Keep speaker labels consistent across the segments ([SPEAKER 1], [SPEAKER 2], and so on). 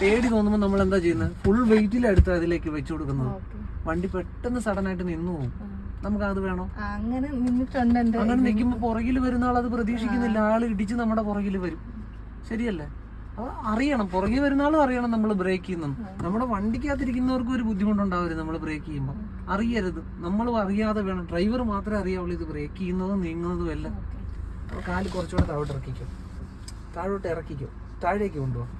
[SPEAKER 1] പേടി തോന്നുമ്പോൾ നമ്മൾ എന്താ ചെയ്യുന്നത് ഫുൾ വെയിറ്റിൽ എടുത്ത് അതിലേക്ക് വെച്ചു കൊടുക്കുന്നത് വണ്ടി പെട്ടെന്ന് സഡൻ ആയിട്ട് നിന്നു. പോകും നമുക്ക് അത് വേണോ?
[SPEAKER 2] അങ്ങനെ നിന്നിട്ടുണ്ട്
[SPEAKER 1] അങ്ങനെ നിൽക്കുമ്പോൾ പുറകിൽ വരുന്ന ആൾ അത് പ്രതീക്ഷിക്കുന്നില്ല. ആൾ ഇടിച്ച് നമ്മുടെ പുറകിൽ വരും. ശരിയല്ലേ? അറിയണം. പുറകിൽ വരുന്ന ആളും അറിയണം നമ്മൾ ബ്രേക്ക് ചെയ്യുന്നു. നമ്മുടെ വണ്ടിക്കകത്തിരിക്കുന്നവർക്ക് ഒരു ബുദ്ധിമുട്ടുണ്ടാവരുത് നമ്മൾ ബ്രേക്ക് ചെയ്യുമ്പോൾ അറിയരുത്. നമ്മൾ അറിയാതെ വേണം. ഡ്രൈവർ മാത്രമേ അറിയാവുള്ളൂ ഇത് ബ്രേക്ക് ചെയ്യുന്നതും നീങ്ങുന്നതും എല്ലാം. കാൽ കുറച്ചുകൂടെ താഴോട്ട് ഇറക്കിക്കോ. താഴോട്ട് ഇറക്കിക്കോ. താഴേക്ക് കൊണ്ടുപോകാം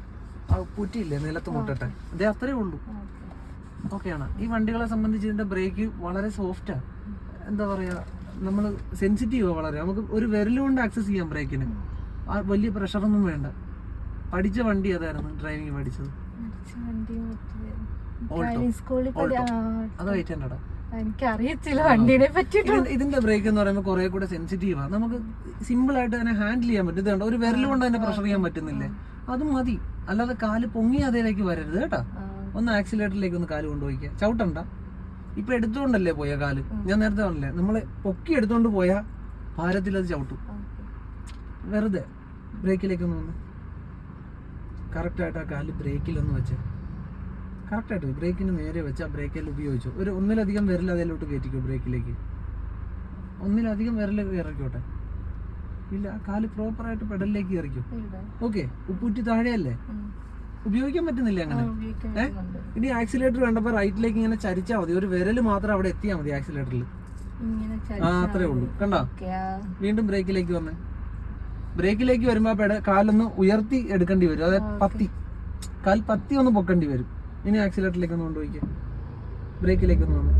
[SPEAKER 1] പുറ്റിയില്ലേ നിലത്ത് മുട്ടട്ടെ. അതേ അത്രേ ഉള്ളൂ. ഓക്കെയാണ്. ഈ വണ്ടികളെ സംബന്ധിച്ച് ഇതിന്റെ ബ്രേക്ക് വളരെ സോഫ്റ്റാണ് എന്താ പറയാ നമ്മൾ സെൻസിറ്റീവാണ് വളരെ. നമുക്ക് ഒരു വിരലുകൊണ്ട് ആക്സസ് ചെയ്യാം ബ്രേക്കിന്. ആ വലിയ പ്രഷറൊന്നും വേണ്ട. പഠിച്ച വണ്ടി അതായിരുന്നു ഡ്രൈവിംഗ് പഠിച്ചത്. അത് ഇതിന്റെ- ഇതിന്റെ ബ്രേക്ക് എന്ന് പറയുമ്പോൾ കുറെ കൂടെ സെൻസിറ്റീവാണ് നമുക്ക് സിമ്പിൾ ആയിട്ട് തന്നെ ഹാൻഡിൽ ചെയ്യാൻ പറ്റും. ഇതുണ്ട് ഒരു വിരൽ കൊണ്ട് തന്നെ പ്രഷർ ചെയ്യാൻ പറ്റുന്നില്ലേ? അത് മതി. അല്ലാതെ കാൽ പൊങ്ങി അതിലേക്ക് വരരുത് കേട്ടോ. ഒന്ന് ആക്സിലേറ്ററിലേക്ക് ഒന്ന് കാൽ കൊണ്ടുപോയിക്കുക ചവിട്ടണ്ട. ഇപ്പൊ എടുത്തുകൊണ്ടല്ലേ പോയ കാൽ? ഞാൻ നേരത്തെ പറഞ്ഞില്ലേ നമ്മൾ പൊക്കി എടുത്തുകൊണ്ട് പോയാ ഭാരത്തിൽ അത് ചവിട്ടും. വെറുതെ ബ്രേക്കിലേക്ക് ഒന്ന് വന്ന്. കറക്റ്റായിട്ട് ആ കാൽ ബ്രേക്കിലൊന്ന് വെച്ച്. കറക്റ്റായിട്ട് ബ്രേക്കിന് നേരെ വെച്ച് ആ ബ്രേക്കിൽ ഉപയോഗിച്ചു. ഒരു ഒന്നിലധികം വിരൽ അതിലോട്ട് കയറ്റിക്കോ ബ്രേക്കിലേക്ക്. ഒന്നിലധികം വിരൽ ഇറക്കിയോട്ടെ ഇല്ല കാൽ പ്രോപ്പർ ആയിട്ട് പെഡലിലേക്ക് ഇറക്കും ഓക്കെ ഉപ്പൂറ്റി താഴെയല്ലേ? ഉപയോഗിക്കാൻ പറ്റുന്നില്ല അങ്ങനെ? ഏഹ് ഇനി ആക്സിലേറ്റർ വേണ്ടപ്പോ റൈറ്റിലേക്ക് ഇങ്ങനെ ചരിച്ചാൽ മതി. ഒരു വിരൽ മാത്രം അവിടെ എത്തിയാൽ മതി ആക്സിലേറ്ററിൽ ആ അത്രേ ഉള്ളൂ. കണ്ടോ? വീണ്ടും ബ്രേക്കിലേക്ക് വന്നേ. ബ്രേക്കിലേക്ക് വരുമ്പോ പെട കാലൊന്ന് ഉയർത്തി എടുക്കേണ്ടി വരും. അതായത് പത്തി. കാൽ പത്തി ഒന്ന് പൊക്കേണ്ടി വരും. ഇനി ആക്സിലേറ്ററിലേക്ക് ഒന്ന് കൊണ്ടുപോയിക്കേ. ബ്രേക്കിലേക്ക് ഒന്ന് വന്നേ.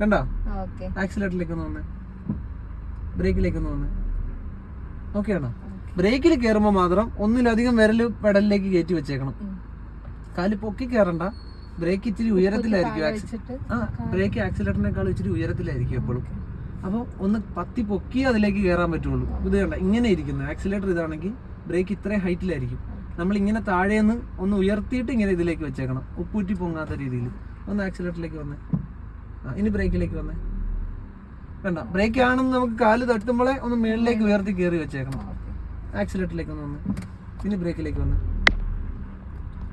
[SPEAKER 1] കണ്ടോ? ആക്സിലേറ്ററിലേക്ക് ഒന്ന് വന്നേ. ബ്രേക്കിലേക്ക് ഒന്ന് വന്നേ. ഓക്കെ. ആണോ ബ്രേക്കിൽ കയറുമ്പോൾ മാത്രം ഒന്നിലധികം വിരൽ പെടലിലേക്ക് കയറ്റി വെച്ചേക്കണം. കാൽ പൊക്കി കയറണ്ട ബ്രേക്ക് ഇച്ചിരി ഉയരത്തിലായിരിക്കും ആ ബ്രേക്ക് ആക്സിലേറ്ററിനേക്കാൾ ഇച്ചിരി ഉയരത്തിലായിരിക്കും എപ്പോഴും. അപ്പോൾ ഒന്ന് പത്തി പൊക്കി അതിലേക്ക് കയറാൻ പറ്റുള്ളൂ. ഇത് കണ്ട ഇങ്ങനെ ഇരിക്കുന്നത് ആക്സിലേറ്റർ ഇതാണെങ്കിൽ ബ്രേക്ക് ഇത്രയും ഹൈറ്റിലായിരിക്കും. നമ്മൾ ഇങ്ങനെ താഴേന്ന് ഒന്ന് ഉയർത്തിയിട്ട് ഇങ്ങനെ ഇതിലേക്ക് വെച്ചേക്കണം. ഉപ്പൂറ്റി പൊങ്ങാത്ത രീതിയിൽ. ഒന്ന് ആക്സിലേറ്ററിലേക്ക് വന്നേ. ആ ഇനി ബ്രേക്കിലേക്ക് വന്നേ. വേണ്ട. ബ്രേക്ക് ആണെന്ന് നമുക്ക് കാൽ തട്ടുമ്പോഴേ ഒന്ന് മേളിലേക്ക് ഉയർത്തി കയറി വെച്ചേക്കണം. ആക്സിലേറ്ററിലേക്ക് ഒന്ന് വന്ന്. പിന്നെ ബ്രേക്കിലേക്ക് വന്ന്.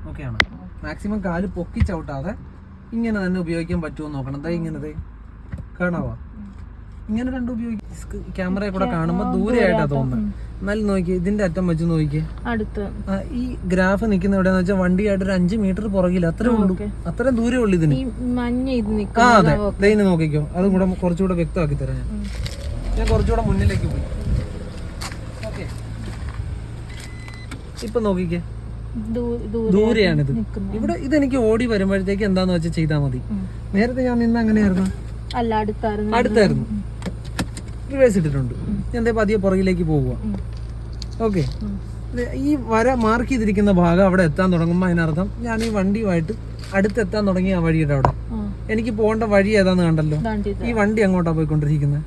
[SPEAKER 1] ഓക്കെ ആണ്. മാക്സിമം കാൽ പൊക്കി ചവിട്ടാതെ ഇങ്ങനെ തന്നെ ഉപയോഗിക്കാൻ പറ്റുമോ നോക്കണം. ദേ ഇങ്ങനെ കാണാവോ ഇങ്ങനെ രണ്ടും ഉപയോഗിക്കും. ക്യാമറയെ കൂടെ കാണുമ്പോൾ ദൂരെയായിട്ടാ തോന്നുന്നത്. എന്നാലും നോക്കി ഇതിന്റെ അറ്റം വെച്ച് നോക്കി
[SPEAKER 2] അടുത്ത്.
[SPEAKER 1] ഈ ഗ്രാഫ് നിൽക്കുന്ന എവിടെയാന്ന് വെച്ചാൽ വണ്ടിയായിട്ട് ഒരു അഞ്ച് മീറ്റർ പുറകിൽ അത്രേ ഉള്ളൂ. അത്രയും ദൂരേ ഉള്ളു ഇതിന്. ആ അതെ. ദേ നോക്കിക്കോ. അതും കൂടെ കുറച്ചുകൂടെ വ്യക്തമാക്കി തരാം ഞാൻ. ഞാൻ കുറച്ചുകൂടെ മുന്നിലേക്ക് പോയി. ഓക്കെ. ഇപ്പൊ നോക്കിക്കേ. ദൂരെയാണിത്. ഇവിടെ ഇതെനിക്ക് ഓടി വരുമ്പോഴത്തേക്ക് എന്താന്ന് വെച്ചാൽ ചെയ്താൽ മതി. നേരത്തെ ഞാൻ നിന്ന് അങ്ങനെയായിരുന്നു
[SPEAKER 2] അടുത്തായിരുന്നു.
[SPEAKER 1] റിവേഴ്സ് ഇട്ടിട്ടുണ്ട്. ഞാൻ ദേ പതിയെ പുറകിലേക്ക് പോവുക ഓക്കെ ഈ വര മാർക്ക് ചെയ്തിരിക്കുന്ന ഭാഗം അവിടെ എത്താൻ തുടങ്ങുമ്പോൾ അതിനർത്ഥം ഞാൻ ഈ വണ്ടിയുമായിട്ട് അടുത്തെത്താൻ തുടങ്ങി ആ വഴിയുടെ അവിടെ. എനിക്ക് പോകേണ്ട വഴി ഏതാന്ന് കണ്ടല്ലോ? ഈ വണ്ടി അങ്ങോട്ടാ പോയിക്കൊണ്ടിരിക്കുന്നത്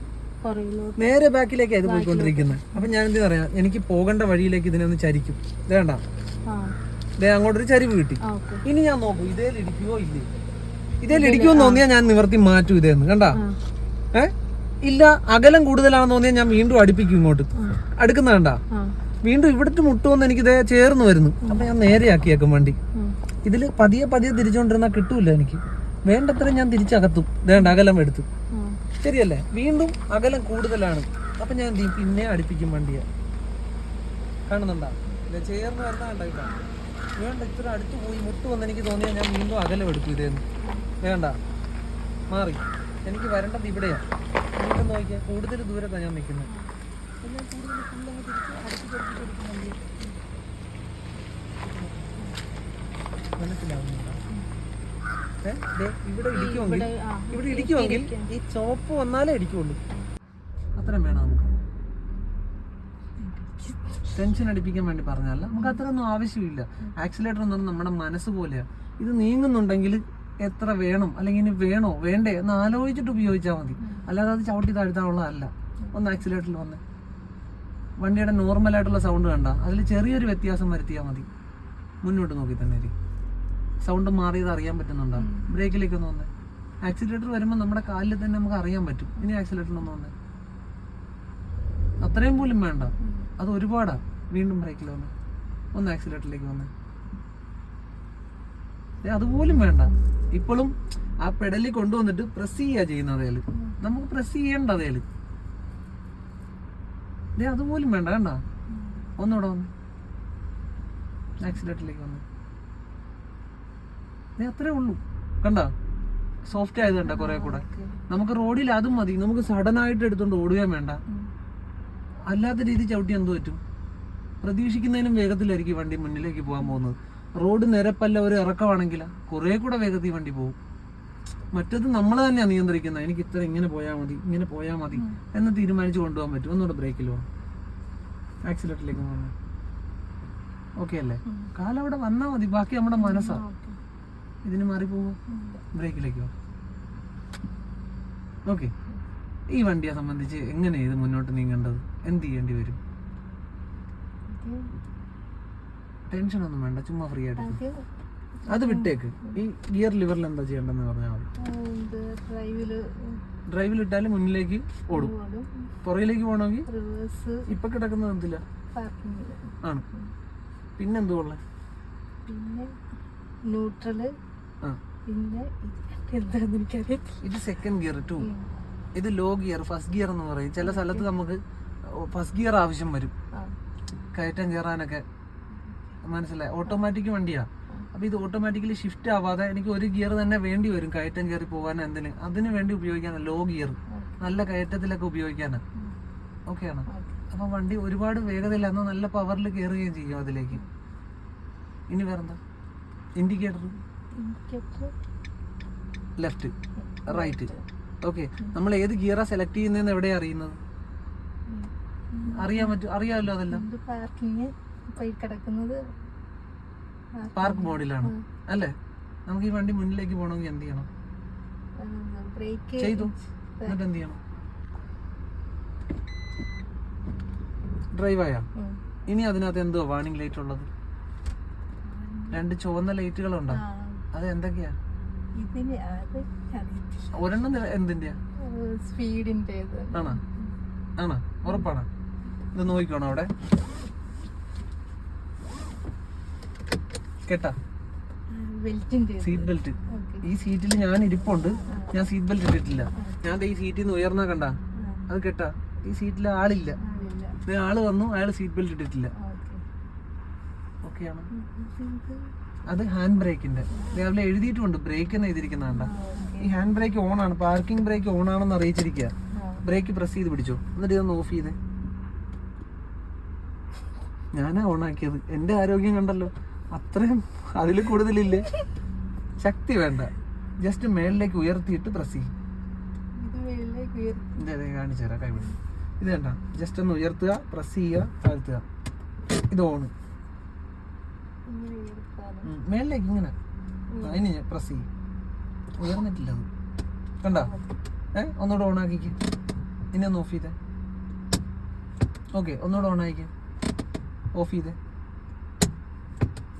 [SPEAKER 1] നേരെ ബാക്കിലേക്കാണ് ഇത് പോയിക്കൊണ്ടിരിക്കുന്നത് അപ്പൊ ഞാൻ എന്താ പറയാ? എനിക്ക് പോകേണ്ട വഴിയിലേക്ക് ഇതിനെ ഒന്ന് ചരിക്കും. വേണ്ട അങ്ങോട്ടൊരു ചരിവ് കിട്ടി. ഇനി ഞാൻ നോക്കൂ ഇതേ ലിടിക്കുവോ ഇല്ലേ ഇതേ ലിടിക്കുവോ തോന്നിയാൽ ഞാൻ നിവർത്തി മാറ്റൂ ഇതേന്ന്. കണ്ടാ?
[SPEAKER 2] ആ.
[SPEAKER 1] ഏ? ഇല്ല അകലം കൂടുതലാണെന്ന് തോന്നിയാൽ ഞാൻ വീണ്ടും അടുപ്പിക്കും ഇങ്ങോട്ട്. അടുക്കുന്ന
[SPEAKER 2] വേണ്ട
[SPEAKER 1] വീണ്ടും ഇവിടുത്തെ മുട്ടുമെന്ന് എനിക്ക് ഇതേ ചേർന്ന് വരുന്നു. അപ്പൊ ഞാൻ നേരെയാക്കിയേക്കും വണ്ടി. ഇതിൽ പതിയെ പതിയെ തിരിച്ചുകൊണ്ടിരുന്നാൽ കിട്ടൂല എനിക്ക്. വേണ്ടത്ര ഞാൻ തിരിച്ചകത്തും. വേണ്ട അകലം എടുത്തു. ശരിയല്ലേ? വീണ്ടും അകലം കൂടുതലാണ്. അപ്പൊ ഞാൻ പിന്നെ അടുപ്പിക്കും വണ്ടിയെ. കാണുന്നുണ്ടാ? ചേർന്ന് വരുന്ന കണ്ടായിട്ടാ വേണ്ട ഇത്ര അടുത്ത് പോയി മുട്ട് വന്ന് എനിക്ക് തോന്നിയാൽ ഞാൻ വീണ്ടും അകലം എടുക്കും ഇതേന്ന്. വേണ്ട. മാറി. എനിക്ക് വരേണ്ടത് ഇവിടെയാ. വീണ്ടും നോക്കിയാൽ കൂടുതൽ ദൂരത്താണ് ഞാൻ നിൽക്കുന്നത്. മനസ്സിലാവുന്നുണ്ടോ? ഇവിടെ ഇടിക്കുമെങ്കിൽ
[SPEAKER 2] ഇവിടെ
[SPEAKER 1] ഇടിക്കുമെങ്കിൽ ഈ ചോപ്പ് വന്നാലേ ഇടിക്കുള്ളൂ അത്രയും വേണം നമുക്ക്. ടെൻഷൻ അടിപ്പിക്കാൻ വേണ്ടി പറഞ്ഞല്ല നമുക്ക് അത്രയൊന്നും ആവശ്യമില്ല. ആക്സിലേറ്റർ എന്ന് പറഞ്ഞാൽ നമ്മുടെ മനസ്സ് പോലെയാ. ഇത് നീങ്ങുന്നുണ്ടെങ്കിൽ എത്ര വേണം അല്ലെങ്കിൽ ഇനി വേണോ വേണ്ടേ എന്ന് ആലോചിച്ചിട്ട് ഉപയോഗിച്ചാൽ മതി. അല്ലാതെ അത് ചവിട്ടി താഴ്ത്താനുള്ളതല്ല. ഒന്ന് ആക്സിലേറ്ററിൽ വന്ന്. വണ്ടിയുടെ നോർമൽ ആയിട്ടുള്ള സൗണ്ട് കണ്ട. അതിൽ ചെറിയൊരു വ്യത്യാസം വരുത്തിയാൽ മതി. മുന്നോട്ട് നോക്കി തന്നെ. സൗണ്ട് മാറിയത് അറിയാൻ പറ്റുന്നുണ്ടോ? ബ്രേക്കിലേക്ക് ഒന്ന് വന്ന്. ആക്സിലേറ്റർ വരുമ്പോൾ നമ്മുടെ കാലിൽ തന്നെ നമുക്ക് അറിയാൻ പറ്റും. ഇനി ആക്സിലേറ്ററിൽ ഒന്ന് വന്ന്. അത്രയും പോലും വേണ്ട. അത് ഒരുപാടാണ് വീണ്ടും ബ്രേക്കിൽ വന്ന്. ഒന്ന് ആക്സിലേറ്ററിലേക്ക് വന്നേ. അതുപോലും വേണ്ട. ഇപ്പോഴും ആ പെടലിൽ കൊണ്ടുവന്നിട്ട് പ്രസ് ചെയ്യാ ചെയ്യുന്ന അതേൽ നമുക്ക് പ്രസ് ചെയ്യേണ്ട അതേൽ അതുപോലും വേണ്ട വേണ്ട ഒന്നുകൂടെ വന്ന്. ആക്സിഡന്റിലേക്ക് വന്ന്. അത്രേ ഉള്ളൂ. കണ്ട? സോഫ്റ്റ് ആയത് കണ്ട കുറെ കൂടെ. നമുക്ക് റോഡിൽ അതും മതി. നമുക്ക് സഡൻ ആയിട്ട് എടുത്തോണ്ട് ഓടുകയും വേണ്ട. അല്ലാത്ത രീതി ചവിട്ടി എന്ത് പറ്റും? പ്രതീക്ഷിക്കുന്നതിനും വേഗത്തിലായിരിക്കും വണ്ടി മുന്നിലേക്ക് പോകാൻ പോകുന്നത്. റോഡ് നിരപ്പല്ല ഒരു ഇറക്കമാണെങ്കിൽ കുറെ കൂടെ വേഗത്തിൽ വണ്ടി പോകും. മറ്റത് നമ്മൾ തന്നെയാണ് നിയന്ത്രിക്കുന്നത്. എനിക്ക് ഇത്ര ഇങ്ങനെ പോയാൽ മതി ഇങ്ങനെ പോയാൽ മതി എന്ന് തീരുമാനിച്ചു കൊണ്ടുപോകാൻ പറ്റും. ഒന്നുകൂടെ ബ്രേക്കിൽ പോകാം ആക്സിലേറ്ററിലേക്ക് പോകണം ഓക്കെ അല്ലേ? കാലം അവിടെ വന്നാൽ മതി. ബാക്കി നമ്മുടെ മനസ്സാണ് ഇതിന് മാറി മാറിപ്പോകും ബ്രേക്കിലേക്ക് പോകാം ഓക്കെ ഈ വണ്ടിയെ സംബന്ധിച്ച് എങ്ങനെ ഇത് മുന്നോട്ട് നീങ്ങേണ്ടത്? എന്ത് ചെയ്യേണ്ടി വരും? ടെൻഷൻ ഒന്നും വേണ്ട ചുമ്മാ ഫ്രീ ആയിട്ട് അത്. വിട്ടേക്ക്. ഈ ഗിയർ ലിവറിൽ എന്താ ചെയ്യേണ്ടതെന്ന് പറഞ്ഞാൽ മതി. ഡ്രൈവിൽ ഇട്ടാലും മുന്നിലേക്ക് ഓടും. പുറകിലേക്ക് പോകണമെങ്കിൽ ഇപ്പൊ കിടക്കുന്നത് എന്തില്ല ആണ്. പിന്നെന്തോ കൊള്ളേ?
[SPEAKER 2] പിന്നെ
[SPEAKER 1] ന്യൂട്രൽ
[SPEAKER 2] പിന്നെ ഇത്
[SPEAKER 1] സെക്കൻഡ് ഗിയർ ടു ഇത് ലോ ഗിയർ ഫസ്റ്റ് ഗിയർ എന്ന് പറയും. ചില സ്ഥലത്ത് നമുക്ക് ഫസ്റ്റ് ഗിയർ ആവശ്യം വരും. കയറ്റം കയറാനൊക്കെ മനസ്സിലായി. ഓട്ടോമാറ്റിക് വണ്ടിയാ. അപ്പൊ ഇത് ഓട്ടോമാറ്റിക്കലി ഷിഫ്റ്റ് ആവാതെ എനിക്ക് ഒരു ഗിയർ തന്നെ വേണ്ടി വരും. കയറ്റം കയറി പോകാൻ എന്തിന് അതിന് വേണ്ടി ഉപയോഗിക്കാനാണ് ലോ ഗിയർ നല്ല കയറ്റത്തിലൊക്കെ ഉപയോഗിക്കാനാ. ഓക്കെയാണ് അപ്പൊ വണ്ടി ഒരുപാട് വേഗതയില്ല എന്നാൽ നല്ല പവറിൽ കയറുകയും ചെയ്യും അതിലേക്ക്. ഇനി വേറെന്താ? ഇൻഡിക്കേറ്റർ ലെഫ്റ്റ് റൈറ്റ് ഓക്കെ നമ്മൾ ഏത് ഗിയറാ സെലക്ട് ചെയ്യുന്നതെന്ന് എവിടെയാ അറിയുന്നത്? അറിയാൻ പറ്റും അറിയാമല്ലോ അതെല്ലാം.
[SPEAKER 2] കിടക്കുന്നത്.
[SPEAKER 1] പാർക്ക് മോഡിലാണ് അല്ലേ? നമുക്ക് ഈ വണ്ടി മുന്നിലേക്ക് പോകണമെങ്കിൽ എന്ത് ചെയ്യണം?
[SPEAKER 2] ബ്രേക്ക്
[SPEAKER 1] ചെയ്തു. എന്നിട്ട് എന്ത് ചെയ്യണം? ഡ്രൈവായ? ഇനി അതിനകത്ത് എന്തുവാ? വാണിംഗ് ലൈറ്റ് ഉള്ളത്. രണ്ട് ചുവന്ന ലൈറ്റുകൾ
[SPEAKER 2] ഉണ്ടോ അത് എന്തൊക്കെയാ?
[SPEAKER 1] ഒരെണ്ണം എന്തിന്റെയാ?
[SPEAKER 2] സ്പീഡിന്റെ
[SPEAKER 1] ആണോ? ആണോ? ഉറപ്പാണോ? ഇത് നോക്കിക്കോണോ അവിടെ. കേട്ടാ? Seat belt. ഈ സീറ്റിൽ ഞാൻ ഇരിപ്പുണ്ട്. ഞാൻ സീറ്റ് ബെൽറ്റ് ഇട്ടിട്ടില്ല. ഞാൻ ഈ സീറ്റിൽ നിന്ന് ഉയർന്ന കണ്ട? അത് കേട്ടാ? ഈ സീറ്റിൽ ആളില്ല. ആൾ വന്നു. അയാൾ സീറ്റ് ബെൽറ്റ് ഇട്ടിട്ടില്ല.
[SPEAKER 2] ഓക്കെ.
[SPEAKER 1] ഓക്കെയാണ് അത് ഹാൻഡ് ബ്രേക്കിന്റെ രാവിലെ എഴുതിയിട്ടുണ്ട് ബ്രേക്ക് എന്ന് എഴുതിയിരിക്കുന്ന കണ്ട ഈ ഹാൻഡ് ബ്രേക്ക് ഓൺ ആണ്. പാർക്കിംഗ് ബ്രേക്ക് ഓൺ ആണെന്ന് അറിയിച്ചിരിക്കുക ബ്രേക്ക് പ്രസ് ചെയ്ത് പിടിച്ചു. എന്നിട്ട് ഇതൊന്ന് ഓഫ് ചെയ്തേ. ഞാനാ ഓൺ ആക്കിയത്. എന്റെ ആരോഗ്യം കണ്ടല്ലോ. അത്രയും അതിൽ കൂടുതലില്ലേ? ശക്തി വേണ്ട. ജസ്റ്റ് മേളിലേക്ക് ഉയർത്തിയിട്ട് പ്രസ് ചെയ്യും. കാണിച്ചു തരാം ഇത് വേണ്ട ജസ്റ്റ് ഒന്ന് ഉയർത്തുക പ്രസ് ചെയ്യുക താഴ്ത്തുക. ഇത് ഓണ് മേളിലേക്ക് ഇങ്ങനെ. അതിന് പ്രസ് ചെയ്യും. ഉയർന്നിട്ടില്ല അത്. കണ്ട? ഏ ഒന്നുകൂടെ ഓൺ ആക്കിക്ക്. ഇനി ഒന്ന് ഓഫ് ചെയ്തേ. ഓക്കെ ഒന്നുകൂടെ ഓൺ ആക്കിക്ക്. ഓഫ് ചെയ്തേ.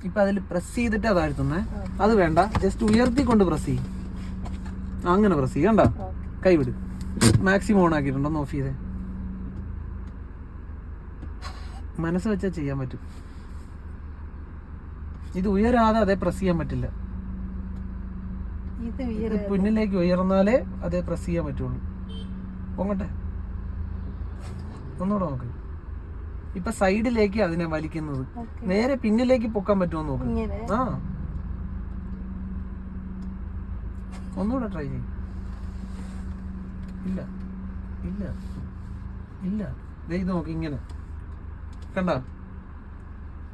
[SPEAKER 1] ഇപ്പൊ അതിൽ പ്രസ് ചെയ്തിട്ട് താഴ്ത്തുന്നേ അത് വേണ്ട. ജസ്റ്റ് ഉയർത്തിക്കൊണ്ട് പ്രസ് ചെയ്യും. അങ്ങനെ പ്രസ് ചെയ്യും. കണ്ട? കൈവിട് മാക്സിമം ഓൺ ആക്കിയിട്ടുണ്ടോ. ഓഫ് ചെയ്തേ. മനസ്സ് വെച്ചാൽ ചെയ്യാൻ പറ്റും. ഇത് ഉയരാതെ അതേ പ്രസ് ചെയ്യാൻ പറ്റില്ല.
[SPEAKER 2] ഇത്
[SPEAKER 1] പിന്നിലേക്ക് ഉയർന്നാലേ അതേ പ്രസ് ചെയ്യാൻ പറ്റുള്ളൂ. പൊങ്ങട്ടെ. ഒന്നുകൂടെ നോക്ക്. ഇപ്പൊ സൈഡിലേക്ക് അതിനെ വലിക്കുന്നത്. നേരെ പിന്നിലേക്ക് പൊക്കാൻ പറ്റുമോ നോക്ക്.
[SPEAKER 2] ഇങ്ങനെ.
[SPEAKER 1] ആ. ഒന്നുകൂടെ ട്രൈ ചെയ്യും. ഇല്ല. ഇല്ല. ഇല്ല. ദേ ഇത് നോക്ക് ഇങ്ങനെ. കണ്ട?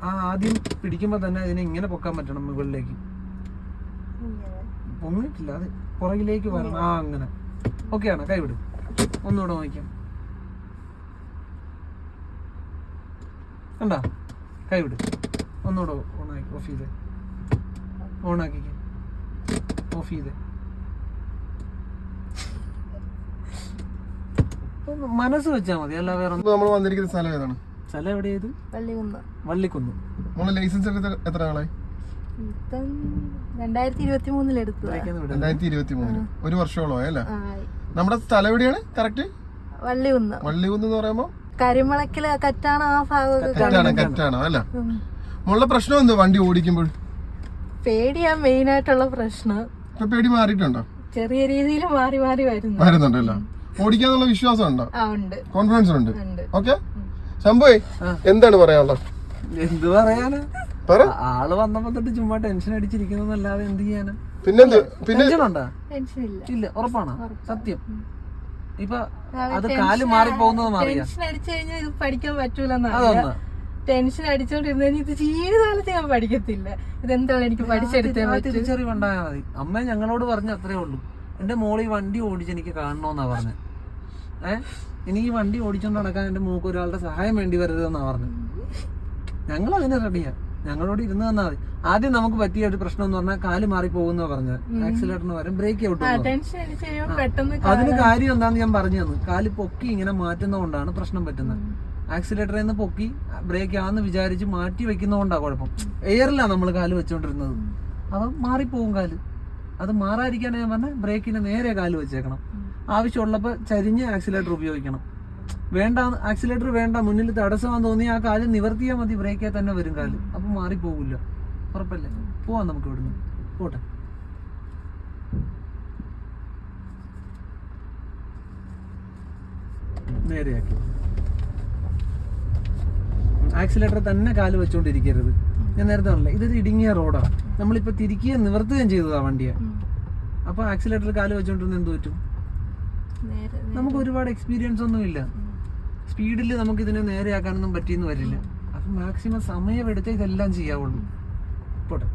[SPEAKER 1] ആ ആദ്യം പിടിക്കുമ്പോ തന്നെ അതിനെ ഇങ്ങനെ പൊക്കാൻ പറ്റണം മുകളിലേക്ക്. പൊങ്ങിട്ടില്ല അതെ. പുറകിലേക്ക് വരണം. ആ അങ്ങനെ. ഓക്കെ ആണ് കൈവിടും. ഒന്നുകൂടെ നോക്കാം കണ്ട? കൈ വിട് ഒന്നുകൂടെ ഓണാക്കി ഓഫ് ചെയ്തേ. ഓണാക്കിക്ക്. ഓഫ് ചെയ്തേ. മനസ്സ് വെച്ചാ മതി. അല്ല വേറെ
[SPEAKER 3] നമ്മൾ വന്നിരിക്കുന്ന സ്ഥലം ഏതാണ്?
[SPEAKER 1] സ്ഥലം എവിടെയത്
[SPEAKER 2] ഏത്?
[SPEAKER 1] വള്ളിക്കുന്ന്.
[SPEAKER 3] നമ്മളെ ലൈസൻസ് ഒക്കെ എത്ര.
[SPEAKER 2] രണ്ടായിരത്തി
[SPEAKER 3] ഒരു വർഷമോളോ അല്ലേ? നമ്മുടെ സ്ഥലം എവിടെയാണ്? കറക്റ്റ്
[SPEAKER 2] വള്ളികുന്ന്
[SPEAKER 3] വള്ളികുന്ന് എന്ന് പറയുമ്പോൾ
[SPEAKER 2] കരിമളക്കിൽ കറ്റാണോ ആ ഭാഗമൊക്കെ
[SPEAKER 3] കറ്റാണോ കറ്റാണ് അല്ല? നമ്മളുടെ പ്രശ്നം എന്തോ വണ്ടി ഓടിക്കുമ്പോൾ?
[SPEAKER 2] പേടിയാ മെയിൻ ആയിട്ടുള്ള പ്രശ്നം.
[SPEAKER 3] ഇപ്പൊ പേടി മാറിയിട്ടുണ്ടോ?
[SPEAKER 2] ചെറിയ രീതിയിൽ മാറി മാറി വരുന്നു
[SPEAKER 3] വരുന്നുണ്ടല്ലോ ഓടിക്കാന്നുള്ള വിശ്വാസം ഉണ്ടോ
[SPEAKER 2] ആ ഉണ്ട്.
[SPEAKER 3] കോൺഫിഡൻസ് ഉണ്ട്.
[SPEAKER 2] ഉണ്ട്.
[SPEAKER 3] ഓക്കെ ശംഭുയ് എന്താണ് പറയാനുള്ളത്?
[SPEAKER 1] എന്ത് പറയാനാ?
[SPEAKER 3] പറ.
[SPEAKER 1] ആ- ആൾ വന്നപ്പോ തൊട്ട് ചുമ്മാ ടെൻഷൻ അടിച്ചിരിക്കുന്നല്ലാതെ എന്ത് ചെയ്യാനാ?
[SPEAKER 3] പിന്നെന്ത്? പിന്നെ
[SPEAKER 1] ടെൻഷൻ ഉണ്ടോ?
[SPEAKER 2] ടെൻഷൻ ഇല്ല
[SPEAKER 1] ഇല്ല ഉറപ്പാണോ. സത്യം. ഇപ്പൊ അത് കാൽ മാറിപ്പോകുന്നത് മാറിയാ.
[SPEAKER 2] ടെൻഷൻ അടിച്ചു കഴിഞ്ഞാൽ ഇത് പഠിക്കാൻ പറ്റൂലെന്നാണ്
[SPEAKER 1] അതൊന്ന്.
[SPEAKER 2] ടെൻഷൻ അടിച്ചോണ്ടിരുന്ന ഇത് ജീവിതകാലത്ത് ഞാൻ പഠിക്കത്തില്ല. ഇതെന്താണ് എനിക്ക് പഠിച്ചെടുത്തേ
[SPEAKER 1] ആ
[SPEAKER 2] പറ്റൂ?
[SPEAKER 1] തിരിച്ചറിവുണ്ടായാ മതി. അമ്മ ഞങ്ങളോട് പറഞ്ഞ അത്രേ ഉള്ളൂ. എന്റെ മോൾ ഈ വണ്ടി ഓടിച്ച് എനിക്ക് കാണണോന്നാ പറഞ്ഞത് ഏഹ് ഇനി ഈ വണ്ടി ഓടിച്ചോണ്ട് നടക്കാൻ എന്റെ മോക്ക് ഒരാളുടെ സഹായം വേണ്ടി വരരുതെന്നാ പറഞ്ഞു. ഞങ്ങൾ അതിന് റെഡിയാ ഞങ്ങളോട് ഇരുന്ന് തന്നാൽ മതി. ആദ്യം നമുക്ക് പറ്റിയ ഒരു പ്രശ്നം എന്ന് പറഞ്ഞാൽ കാൽ മാറി പോകുന്ന പറഞ്ഞത് ആക്സിലേറ്ററിന് വരും ബ്രേക്ക് ഔട്ട് അതിന് കാര്യം എന്താന്ന് ഞാൻ പറഞ്ഞു തന്നു. കാൽ പൊക്കി ഇങ്ങനെ മാറ്റുന്നതുകൊണ്ടാണ് പ്രശ്നം പറ്റുന്നത്. ആക്സിലേറ്ററിൽ നിന്ന് പൊക്കി ബ്രേക്ക് ആന്ന് വിചാരിച്ച് മാറ്റി വെക്കുന്നതുകൊണ്ടാണ് കുഴപ്പം. എയറിലാണ് നമ്മൾ കാൽ വെച്ചോണ്ടിരുന്നത്. അപ്പം മാറിപ്പോവും കാൽ. അത് മാറാതിരിക്കാൻ ഞാൻ പറഞ്ഞ ബ്രേക്കിന് നേരെ കാൽ വെച്ചേക്കണം. ആവശ്യമുള്ളപ്പോൾ ചരിഞ്ഞ് ആക്സിലേറ്റർ ഉപയോഗിക്കണം. വേണ്ട ആക്സിലേറ്റർ വേണ്ട മുന്നിൽ തടസ്സമാണെന്ന് തോന്നി ആ കാൽ നിവർത്തിയാൽ മതി ബ്രേക്കേ തന്നെ വരും കാൽ. അപ്പം മാറിപ്പോകില്ല ഉറപ്പല്ലേ? പോവാം നമുക്ക് ഇവിടുന്ന്. പോട്ടെ. നേരെയാക്കി. ആക്സിലേറ്റർ തന്നെ കാൽ വെച്ചോണ്ടിരിക്കരുത്. ഞാൻ നേരത്തെ പറഞ്ഞില്ല ഇതൊരു ഇടുങ്ങിയ റോഡാണ് നമ്മളിപ്പോ തിരിക്കുകയും നിവർത്തുകയും ചെയ്തതാ വണ്ടിയെ. അപ്പൊ ആക്സിലേറ്റർ കാൽ വെച്ചോണ്ടിരുന്ന എന്ത് പറ്റും? നമുക്ക് ഒരുപാട് എക്സ്പീരിയൻസ് ഒന്നുമില്ല. സ്പീഡിൽ നമുക്ക് ഇതിനെ നേരെയാക്കാനൊന്നും പറ്റിയെന്ന് വരില്ല. അപ്പൊ മാക്സിമം സമയമെടുത്തേ ഇതെല്ലാം ചെയ്യാവുള്ളൂ. പോട്ടെ.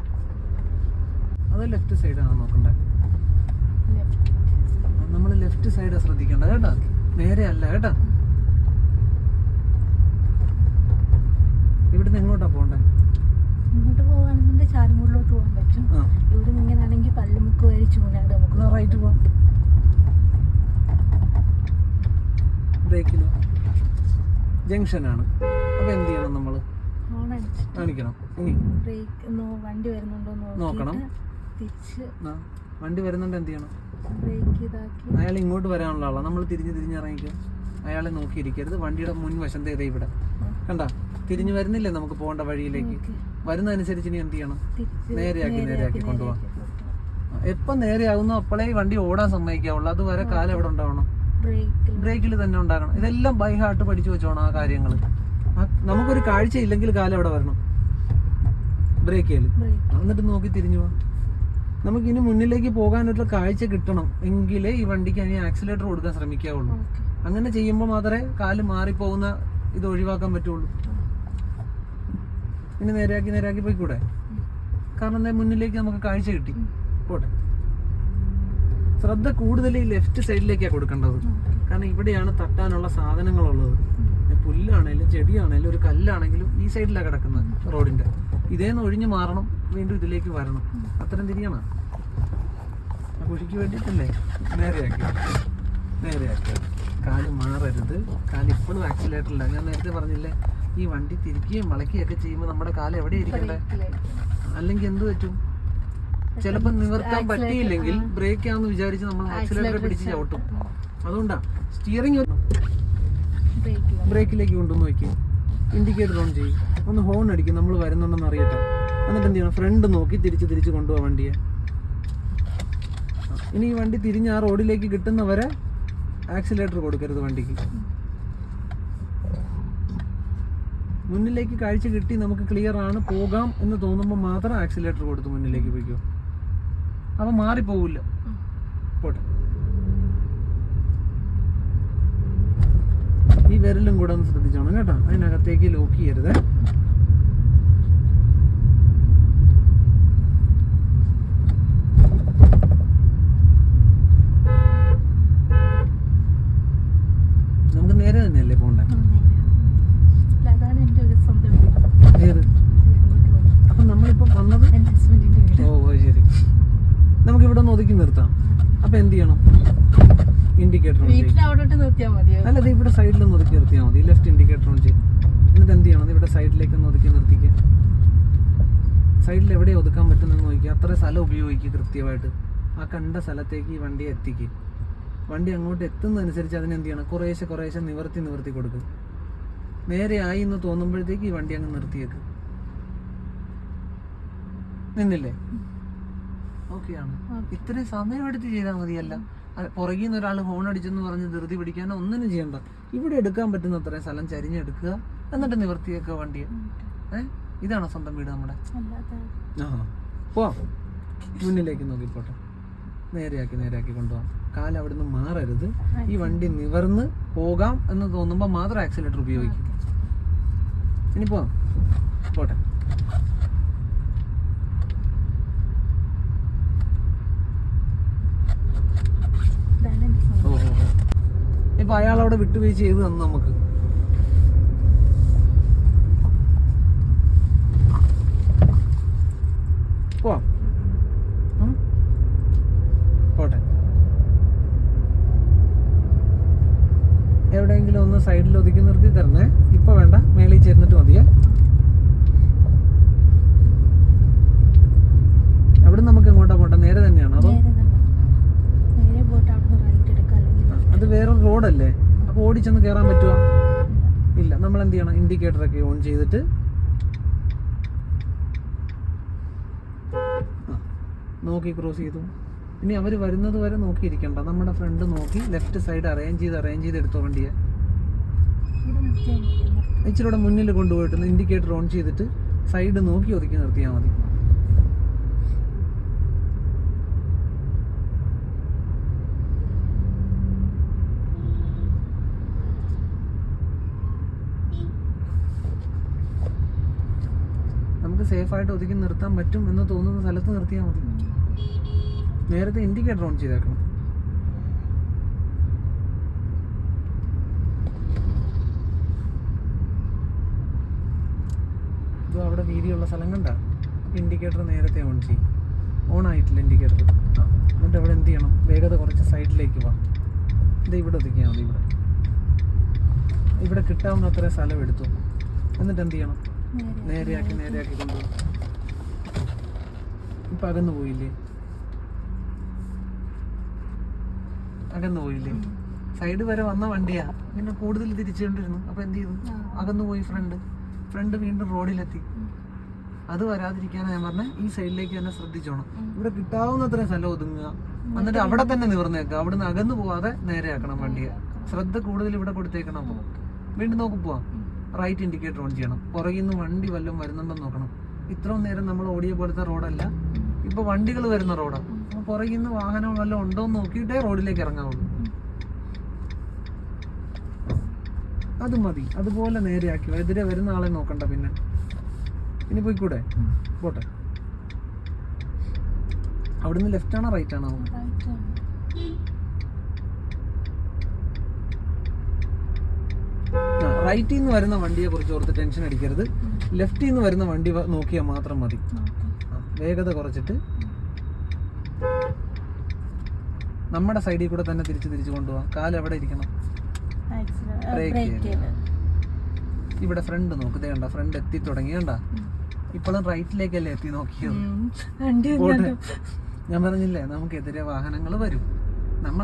[SPEAKER 1] അത് ലെഫ്റ്റ് സൈഡാണ് നോക്കണ്ടേ? നമ്മൾ ലെഫ്റ്റ് സൈഡ് ശ്രദ്ധിക്കേണ്ടത് കേട്ടോ. നേരെ അല്ല കേട്ടോ. ഇവിടുന്ന് എങ്ങോട്ടാ പോകണ്ടേ?
[SPEAKER 2] ഇങ്ങോട്ട് പോവാണെന്നുണ്ടെങ്കിൽ ചാരുമൂടിലോട്ട് പോകാൻ പറ്റും.
[SPEAKER 1] ആ.
[SPEAKER 2] ഇവിടെ നിന്ന് ഇങ്ങനെയാണെങ്കിൽ പല്ലുമുക്ക് വഴി ചൂനാട് നമുക്ക്
[SPEAKER 1] റൈറ്റ് പോവാം. ബ്രേക്കിൽ ജംഗ്ഷനാണ്. അപ്പൊ എന്ത് ചെയ്യണം നമ്മൾ കാണിക്കണം.
[SPEAKER 2] വണ്ടി വരുന്നുണ്ടോ
[SPEAKER 1] നോക്കണം. വണ്ടി വരുന്നുണ്ട് എന്ത് ചെയ്യണം? അയാൾ ഇങ്ങോട്ട് വരാനുള്ള ആളാ. നമ്മൾ തിരിഞ്ഞു തിരിഞ്ഞ് ഇറങ്ങിക്കുക അയാളെ നോക്കിയിരിക്കരുത്. വണ്ടിയുടെ മുൻവശം ദേ ഇവിടെ. കണ്ട? തിരിഞ്ഞു വരുന്നില്ലേ നമുക്ക് പോകേണ്ട വഴിയിലേക്ക്? വരുന്നതനുസരിച്ച് ഇനി എന്ത് ചെയ്യണം? നേരെയാക്കി നേരെയാക്കി കൊണ്ടുപോകാം എപ്പം നേരെയാകുന്നു അപ്പോഴേ വണ്ടി ഓടാൻ സമ്മതിക്കാവുള്ളൂ. അതുവരെ കാലം എവിടെ ഉണ്ടാവണം?
[SPEAKER 2] ബ്രേക്കിൽ
[SPEAKER 1] തന്നെ ഉണ്ടാകണം. ഇതെല്ലാം ബൈ ഹാർട്ട് പഠിച്ചു വെച്ചോണം ആ കാര്യങ്ങൾ നമുക്കൊരു കാഴ്ച ഇല്ലെങ്കിൽ കാലം അവിടെ വരണം.
[SPEAKER 2] ബ്രേക്ക് ചെയ്യൽ.
[SPEAKER 1] എന്നിട്ട് നോക്കി തിരിഞ്ഞു പോവാം. നമുക്ക് ഇനി മുന്നിലേക്ക് പോകാനുള്ള കാഴ്ച കിട്ടണം എങ്കിലേ ഈ വണ്ടിക്ക് അതിന് ആക്സിലേറ്റർ കൊടുക്കാൻ ശ്രമിക്കാവുള്ളൂ. അങ്ങനെ ചെയ്യുമ്പോൾ മാത്രമേ കാൽ മാറിപ്പോകുന്ന ഇത് ഒഴിവാക്കാൻ പറ്റുള്ളൂ. ഇനി നേരെയാക്കി നേരെയാക്കി പോയിക്കൂടെ? കാരണം എന്താ മുന്നിലേക്ക് നമുക്ക് കാഴ്ച കിട്ടി. പോട്ടെ. ശ്രദ്ധ കൂടുതൽ ഈ ലെഫ്റ്റ് സൈഡിലേക്കാണ് കൊടുക്കേണ്ടത്. കാരണം ഇവിടെയാണ് തട്ടാനുള്ള സാധനങ്ങളുള്ളത്. പുല്ലാണേലും ചെടിയാണേലും ഒരു കല്ലാണെങ്കിലും ഈ സൈഡിലാണ് കിടക്കുന്നത് റോഡിന്റെ. ഇതേന്ന് ഒഴിഞ്ഞു മാറണം വീണ്ടും ഇതിലേക്ക് വരണം. അത്തരം തിരിയണം. കുഴിക്ക് വേണ്ടിയിട്ടല്ലേ? നേരെയാക്കി. നേരെയാക്കി. കാൽ മാറരുത്. കാൽ ഇപ്പോഴും ആക്സിലേറ്ററില്ല ഞാൻ നേരത്തെ പറഞ്ഞില്ലേ ഈ വണ്ടി തിരിക്കുകയും വളയ്ക്കുകയൊക്കെ ചെയ്യുമ്പോൾ നമ്മുടെ കാൽ എവിടെ ഇരിക്കണ്ടേ അല്ലെങ്കിൽ എന്ത് പറ്റും? ചിലപ്പോൾ നിവർത്താൻ പറ്റിയില്ലെങ്കിൽ ബ്രേക്ക് ആണെന്ന് വിചാരിച്ച് നമ്മൾ ആക്സിലേറ്റർ പിടിച്ച് ചവിട്ടും. അതുകൊണ്ടാ സ്റ്റിയറിംഗ് ബ്രേക്കിലേക്ക് കൊണ്ടുവന്ന് നോക്കി ഇൻഡിക്കേറ്റർ ഓൺ ചെയ്യും. ഒന്ന് ഹോൺ അടിക്കും നമ്മൾ വരുന്നുണ്ടെന്ന് അറിയട്ടെ. എന്നിട്ട് എന്ത് ചെയ്യണം? ഫ്രണ്ട് നോക്കി തിരിച്ച് തിരിച്ച് കൊണ്ടുപോകാൻ വണ്ടിയെ. ഇനി ഈ വണ്ടി തിരിഞ്ഞ് ആ റോഡിലേക്ക് കിട്ടുന്നവരെ ആക്സിലേറ്റർ കൊടുക്കരുത് വണ്ടിക്ക്. മുന്നിലേക്ക് കാഴ്ച കിട്ടി നമുക്ക് ക്ലിയർ ആണ് പോകാം എന്ന് തോന്നുമ്പോൾ മാത്രം ആക്സിലേറ്റർ കൊടുത്ത് മുന്നിലേക്ക് പോയിക്കോ അപ്പം മാറിപ്പോവില്ല പോട്ടെ. ഈ വിരലും കൂടെ ഒന്ന് ശ്രദ്ധിച്ചോണം കേട്ടോ. അതിനകത്തേക്ക് ലോക്ക് ചെയ്യരുത് നമുക്ക് നേരെ തന്നെയല്ലേ പോണ്ടേ
[SPEAKER 2] അതാണ് എന്റെ ഒരു സ്വന്തം വീട്
[SPEAKER 1] ഏത്
[SPEAKER 2] അങ്ങോട്ട് പോകും
[SPEAKER 1] അപ്പം നമ്മളിപ്പോൾ വന്നത്
[SPEAKER 2] എന്റെ ഹസ്ബൻഡിന്റെ വീട്
[SPEAKER 1] ഓ ഓ, ശരി ഒന്ന് നിർത്താം. അപ്പൊ എന്ത് ചെയ്യണം? ഇൻഡിക്കേറ്റർ അല്ല ഇത് ഇവിടെ സൈഡിൽ ഒതുക്കി നിർത്തിയാൽ മതി. ലെഫ്റ്റ് ഇൻഡിക്കേറ്റർ ഓൺ ചെയ്യും. എന്നിട്ട് എന്ത് ചെയ്യണം? ഇവിടെ സൈഡിലേക്ക് ഒന്ന് ഒതുക്കി നിർത്തിക്കുക സൈഡിൽ എവിടെ ഒതുക്കാൻ പറ്റുന്നെന്ന് നോക്കി അത്ര സ്ഥലം ഉപയോഗിക്കുക കൃത്യമായിട്ട്. ആ കണ്ട സ്ഥലത്തേക്ക് ഈ വണ്ടി എത്തിക്കുക വണ്ടി അങ്ങോട്ട് എത്തുന്നതനുസരിച്ച് അതിനെന്ത് ചെയ്യണം? കുറേശ്ശെ കുറേശ്ശെ നിവർത്തി നിവർത്തി കൊടുക്കും. നേരെ ആയി എന്ന് തോന്നുമ്പോഴത്തേക്ക് ഈ വണ്ടി അങ്ങ് നിർത്തിയേക്ക്. നിന്നില്ലേ? ഓക്കെയാണ്. ഇത്രയും സമയമെടുത്ത് ചെയ്താൽ മതിയല്ല. പുറകിൽ നിന്ന് ഒരാൾ ഫോൺ അടിച്ചെന്ന് പറഞ്ഞ് ധൃതി പിടിക്കാനോ ഒന്നിനും ചെയ്യണ്ട. ഇവിടെ എടുക്കാൻ പറ്റുന്ന അത്രയും സ്ഥലം ചരിഞ്ഞെടുക്കുക. എന്നിട്ട് നിവർത്തിയൊക്കെ വണ്ടി ഏ? ഇതാണോ സ്വന്തം വീട് നമ്മുടെ? ആ പോവാം. മുന്നിലേക്ക് നോക്കിപ്പോട്ടെ നേരെയാക്കി നേരെയാക്കി കൊണ്ടുപോകാം കാൽ അവിടെ നിന്ന് മാറരുത്. ഈ വണ്ടി നിവർന്ന് പോകാം എന്ന് തോന്നുമ്പോൾ മാത്രം ആക്സിലേറ്റർ ഉപയോഗിക്കും. ഇനി പോവാം. പോട്ടെ
[SPEAKER 2] ഇതാണ് എന്റെ സ്വന്തം.
[SPEAKER 1] ഓ ഓ, ഓ. ഇപ്പൊ അയാൾ അവിടെ വിട്ടുവീഴ്ച ചെയ്ത് തന്നു നമുക്ക്? പോട്ടെ. എവിടെയെങ്കിലും ഒന്ന് സൈഡിൽ ഒതുക്കി നിർത്തി തരണേ ഇപ്പൊ വേണ്ട മേളിൽ ചേർന്നിട്ട് മതിയേ അവിടെ നമുക്ക് എങ്ങോട്ടാ പോട്ടെ നേരെ തന്നെയാണോ അതോ
[SPEAKER 2] നേരെ തന്നെ നേരെ പോയിട്ട് അവിടുന്ന് റൈറ്റ് എടുക്കാം അല്ലെങ്കിൽ
[SPEAKER 1] അത് വേറൊരു റോഡല്ലേ അപ്പൊ ഓടിച്ചെന്ന് കയറാൻ പറ്റുമോ ഇല്ല നമ്മൾ എന്ത് ഒക്കെ ഓൺ ചെയ്തിട്ട് നോക്കി ക്രോസ് ചെയ്തു. ഇനി അവർ വരുന്നത് വരെ നോക്കിയിരിക്കണ്ട. നമ്മുടെ ഫ്രണ്ട് നോക്കി ലെഫ്റ്റ് സൈഡ് അറേഞ്ച് ചെയ്ത് അറേഞ്ച് ചെയ്ത് എടുത്തോ വണ്ടിയെ. ഇച്ചിരി മുന്നിൽ കൊണ്ടുപോയിട്ട് ഇൻഡിക്കേറ്റർ ഓൺ ചെയ്തിട്ട് സൈഡ് നോക്കി ഒതുക്കി നിർത്തിയാൽ മതി നമുക്ക് സേഫായിട്ട് ഒതുക്കി നിർത്താൻ പറ്റും എന്ന് തോന്നുന്ന സ്ഥലത്ത് നിർത്തിയാൽ മതി. നേരത്തെ ഇൻഡിക്കേറ്റർ ഓൺ ചെയ്തേക്കണം. ഇത് അവിടെ വീതിയുള്ള സ്ഥലം കണ്ട? ഇൻഡിക്കേറ്റർ നേരത്തെ ഓൺ ചെയ്യും ഓൺ ആയിട്ടില്ല ഇൻഡിക്കേറ്റർ എന്നിട്ട് അവിടെ എന്ത് ചെയ്യണം? വേഗത കുറച്ച് സൈഡിലേക്ക് വാ. ഇത് ഇവിടെ ഒതുക്കിയാൽ മതി ഇവിടെ. ഇവിടെ കിട്ടാവുന്ന അത്രയും സ്ഥലം എടുത്തു. എന്നിട്ട് എന്ത് ചെയ്യണം? നേരെയാക്കി നേരെയാക്കി കൊണ്ടുപോകും ഇപ്പൊ അകന്നു പോയില്ലേ? അകന്നു പോയില്ലേ? സൈഡ് വരെ വന്ന വണ്ടിയാ. പിന്നെ കൂടുതൽ തിരിച്ചുകൊണ്ടിരുന്നു. അപ്പൊ എന്ത് ചെയ്തു? അകന്നു പോയി ഫ്രണ്ട്. ഫ്രണ്ട് വീണ്ടും റോഡിലെത്തി. അത് വരാതിരിക്കാനാ ഞാൻ പറഞ്ഞ ഈ സൈഡിലേക്ക് തന്നെ ശ്രദ്ധിച്ചോണം. ഇവിടെ കിട്ടാവുന്നത്രയും സ്ഥലം ഒതുങ്ങുക. എന്നിട്ട് അവിടെ തന്നെ നിവർന്നേക്കുക. അവിടുന്ന് അകന്നു പോവാതെ നേരെയാക്കണം വണ്ടിയെ. ശ്രദ്ധ കൂടുതൽ ഇവിടെ കൊടുത്തേക്കണം വീണ്ടും നോക്കി പോവാം. റൈറ്റ് ഇൻഡിക്കേറ്റർ ഓൺ ചെയ്യണം. പുറകിൽ നിന്ന് വണ്ടി വല്ലതും വരുന്നുണ്ടെന്ന് നോക്കണം. ഇത്രയും നേരം നമ്മൾ ഓടിയ പോലത്തെ റോഡല്ല. ഇപ്പൊ വണ്ടികൾ വരുന്ന റോഡാണ് അപ്പൊ പുറകിൽ നിന്ന് വാഹനം വല്ലതും ഉണ്ടോ എന്ന് നോക്കിയിട്ടേ റോഡിലേക്ക് ഇറങ്ങാവുള്ളൂ. അത് മതി. അതുപോലെ നേരെയാക്കി. എതിരെ വരുന്ന ആളെ നോക്കണ്ട പിന്നെ. ഇനി പോയിക്കൂടെ? പോട്ടെ. അവിടുന്ന് ലെഫ്റ്റ് ആണോ റൈറ്റ് ആണോ
[SPEAKER 2] റൈറ്റ് ആണ്.
[SPEAKER 1] റൈറ്റിൽ നിന്ന് വരുന്ന വണ്ടിയെ കുറിച്ച് ഓർത്ത് ടെൻഷൻ അടിക്കരുത്. ലെഫ്റ്റിൽ നിന്ന് വരുന്ന വണ്ടി നോക്കിയാൽ മാത്രം മതി. വേഗത കുറച്ചിട്ട് നമ്മുടെ സൈഡിൽ കൂടെ തന്നെ തിരിച്ച് തിരിച്ച് കൊണ്ടുപോകാം കാൽ എവിടെ ഇരിക്കണം? ബ്രേക്ക്. ഇവിടെ ഫ്രണ്ട് നോക്ക്. കണ്ട ഫ്രണ്ട് എത്തി തുടങ്ങി. തുടങ്ങിയണ്ട ഇപ്പോഴും റൈറ്റിലേക്കല്ലേ എത്തി നോക്കിയത്? ഞാൻ പറഞ്ഞില്ലേ നമുക്കെതിരെ വാഹനങ്ങൾ വരും. നമ്മൾ